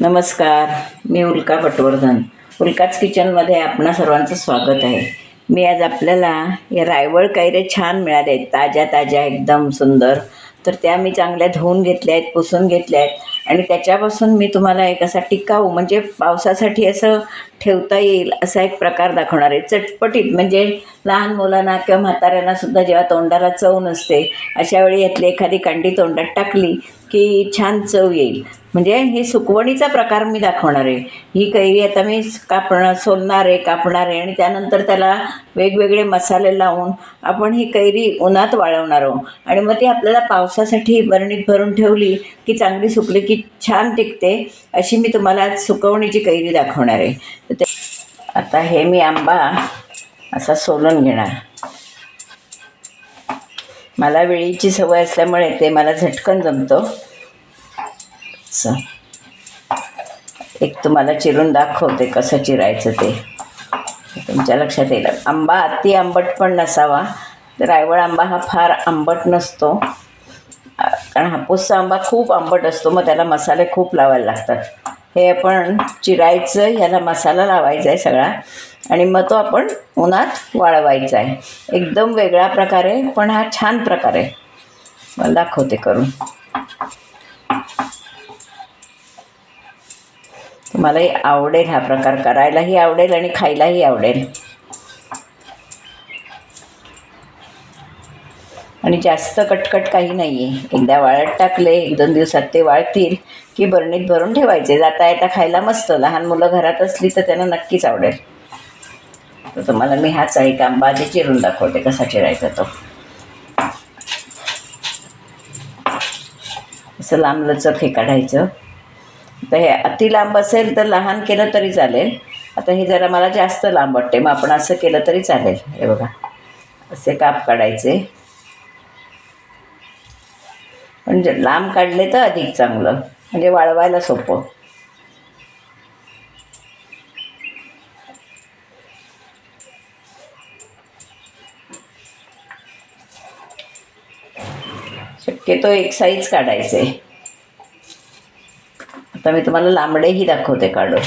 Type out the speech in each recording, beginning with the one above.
नमस्कार मी उल्का पटवर्धन. उल्काच किचनमध्ये आपणा सर्वांचं स्वागत आहे. मी आज आपल्याला या रायवळ कैरे छान मिळाले आहेत ताज्या ताज्या एकदम सुंदर. तर त्या मी चांगल्या धुवून घेतल्या आहेत पुसून घेतल्या आहेत. आणि त्याच्यापासून मी तुम्हाला एक असा टिकाऊ म्हणजे पावसासाठी असं ठेवता येईल असा एक प्रकार दाखवणार आहे. चटपटीत म्हणजे लहान मुलांना किंवा म्हाताऱ्यांना सुद्धा जेव्हा तोंडाला चव नसते अशा वेळी यातली एखादी कांडी तोंडात टाकली की छान चव येईल. म्हणजे हे सुकवणीचा प्रकार मी दाखवणार आहे. ही कैरी आता मी कापणं सोलणार आहे कापणार आहे आणि त्यानंतर त्याला वेगवेगळे मसाले लावून आपण ही कैरी उन्हात वाळवणार आहोत. आणि मग ती आपल्याला पावसासाठी बरणीत भरून ठेवली की चांगली सुकली की छान टिकते अशी मी तुम्हाला आज सुकवणीची कैरी दाखवणार आहे. ते आता हे मी आंबा असा सोलून घेणार. मला वेळीची सवय असल्यामुळे ते मला झटकन जमतं. असं. एक तुम्हाला चिरून दाखवते कसं चिरायचं ते. तुमच्या लक्षात येईल. आंबा अति आंबट पण नसावा. तर रायवळ आंबा हा फार आंबट नसतो. कारण हापूसचा आंबा खूप आंबट असतो मग त्याला मसाले खूप लावायला लागतात. हे आपण चिरायचं ह्याला मसाला लावायचा आहे सगळा. आणि मग तो आपण उन्हात वाळवायचा आहे. एकदम वेगळा प्रकार आहे पण हा छान प्रकार. आहे मला दाखवते करून. तुम्हालाही आवडेल हा प्रकार. करायलाही आवडेल आणि खायलाही आवडेल. आणि जास्त कटकट काही नाही आहे एकदा वाळत टाकले एक दोन दिवसात ते वाळतील की बरणीत भरून ठेवायचे. जाता येता खायला मस्त. लहान मुलं घरात असली तर त्यांना नक्कीच आवडेल. तर तुम्हाला मी हाच आहे आंबा आधी चिरून दाखवते कसा चिरायचा तो. असं लांब लचक हे काढायचं. तर हे अति लांब असेल तर लहान केलं तरी चालेल. आता हे जरा मला जास्त लांब वाटते. मग आपण असं केलं तरी चालेल. हे बघा. असे काप काढायचे. पण लांब काढले तर अधिक चांगलं. म्हणजे वाळवायला सोपं. शक्यतो एक साईज काढायचे. आता मी तुम्हाला लांबडेही दाखवते काढून.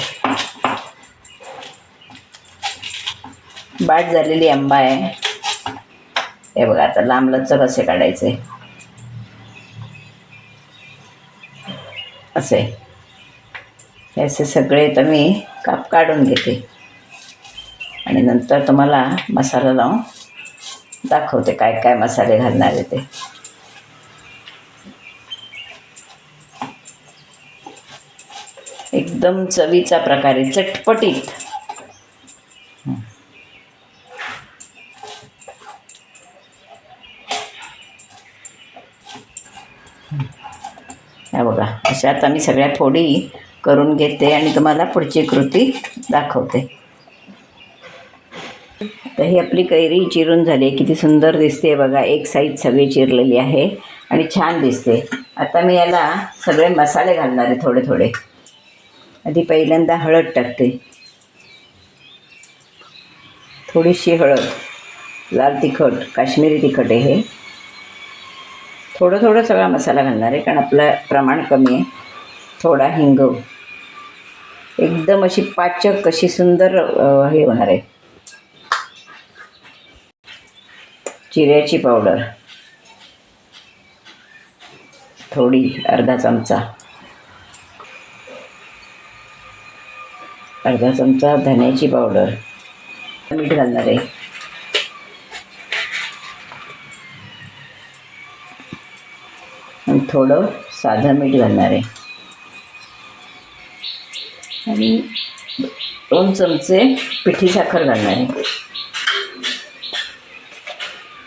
बाट झालेली आंबा आहे. हे बघा आता लांब लचक असे काढायचे. असे. आहे असे सगळे तर मी काप काढून घेते. आणि नंतर तुम्हाला मसाला लावून दाखवते काय काय मसाले घालणार आहे ते. एकदम चवीचा प्रकारे चटपटीत हा बघा अशा आता मी सगळ्या फोडी करून घेते आणि तुम्हाला पुढची कृती दाखवते. तर ही आपली कैरी चिरून झाली आहे. किती सुंदर दिसते बघा. एक साईज सगळी चिरलेली आहे आणि छान दिसते. आता मी याला सगळे मसाले घालणार आहे थोडे थोडे. आधी पहिल्यांदा हळद टाकते. थोडीशी हळद. लाल तिखट काश्मीरी तिखट आहे हे. थोडं थोडं सगळा मसाला घालणार आहे कारण आपलं प्रमाण कमी आहे. थोडा हिंग. एकदम अशी पाचक कशी सुंदर हे होणार आहे. जिऱ्याची पावडर. थोडी अर्धा चमचा. अर्धा चमचा धन्याची पावडर. मीठ घालणार आहे. आणि थोडं साधं मीठ घालणार आहे. आणि दोन चमचे पिठी साखर घालणार आहे.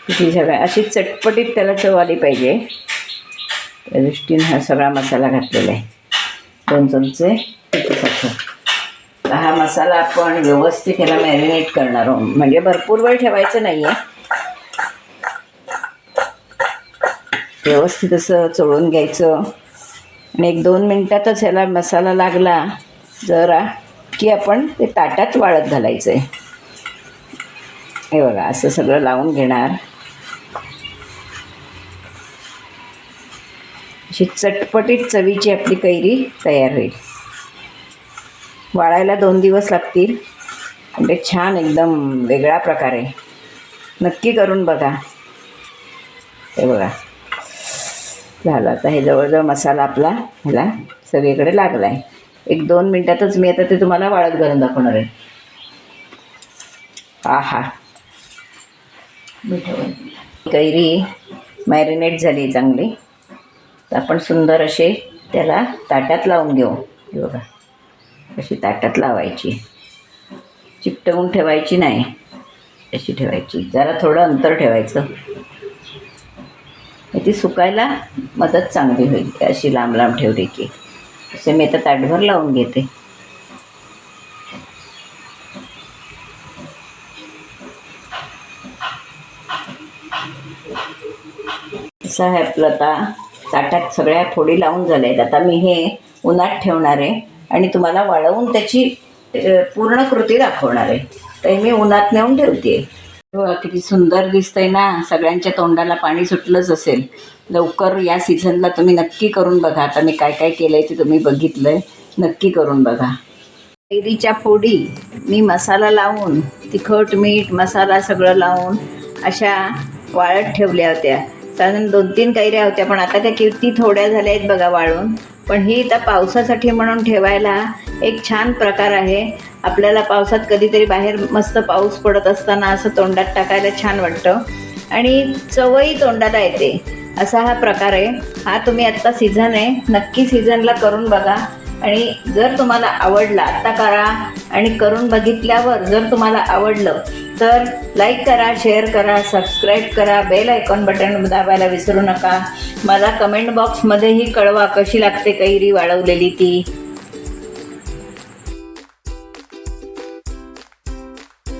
पिठी साखर अशी चटपटीत त्याला चव आली पाहिजे. त्या दृष्टीने हा सगळा मसाला घातलेला आहे. दोन चमचे पिठी साखर. हा मसाला आपण व्यवस्थित ह्याला मॅरिनेट करणार आहोत. म्हणजे भरपूर वेळ ठेवायचं नाही आहे व्यवस्थित असं चोळून घ्यायचं. आणि एक दोन मिनटातच ह्याला मसाला लागला जरा की आपण ते ताटात वाळत घालायचं आहे हे बघा असं सगळं लावून घेणार. अशी चटपटीत चवीची आपली कैरी तयार होईल. वाळायला दोन दिवस लागतील. आणि ते छान एकदम वेगळा प्रकार. आहे नक्की करून बघा. हे बघा. झालं. आता हे जवळजवळ मसाला आपला ह्याला सगळीकडे लागला आहे एक दोन मिनटातच मी आता ते तुम्हाला वाळत घालून दाखवणार आहे. आहा. कैरी मॅरिनेट झाली चांगली. तर आपण सुंदर असे त्याला ताटात लावून घेऊ. हे बघा. अशी ताटात लावायची. चिपटवून ठेवायची नाही. अशी ठेवायची. जरा थोडं अंतर ठेवायचं. ती सुकायला मदत चांगली होईल. अशी लांब लांब ठेवली की. असे मी तर ताटभर लावून घेते. असं आहे आपलं आता ताटात सगळ्या फोडी लावून झाल्या आहेत आता मी हे उन्हात ठेवणार आहे आणि तुम्हाला वाळवून त्याची पूर्ण कृती दाखवणार आहे. तर मी उन्हात नेऊन ठेवते हो किती सुंदर दिसतंय ना. सगळ्यांच्या तोंडाला पाणी सुटलंच असेल. लवकर या सीझनला तुम्ही नक्की करून बघा. आता मी काय काय केलंय ते तुम्ही बघितलंय. नक्की करून बघा. कैरीच्या फोडी मी मसाला लावून तिखट मीठ मसाला सगळं लावून अशा वाळत ठेवल्या होत्या. साधारण दोन तीन कैऱ्या होत्या पण आता त्या किती थोड्या झाल्या आहेत बघा वाळून. पण ही आता पावसासाठी म्हणून ठेवायला एक छान प्रकार आहे. आपल्याला पावसात कधीतरी बाहेर मस्त पाऊस पडत असताना असं तोंडात टाकायला छान वाटतं. आणि चवही तोंडाला येते. असा हा प्रकार आहे. हा तुम्ही आत्ता सीझन आहे. नक्की सीझनला करून बघा. आणि जर तुम्हाला आवडला आत्ता करा. आणि करून बघितल्यावर जर तुम्हाला आवडलं तर लाईक करा शेअर करा सबस्क्राईब करा. बेल आयकॉन बटन दाबायला विसरू नका. मला कमेंट बॉक्समध्येही कळवा कशी लागते कैरी वाळवलेली ती.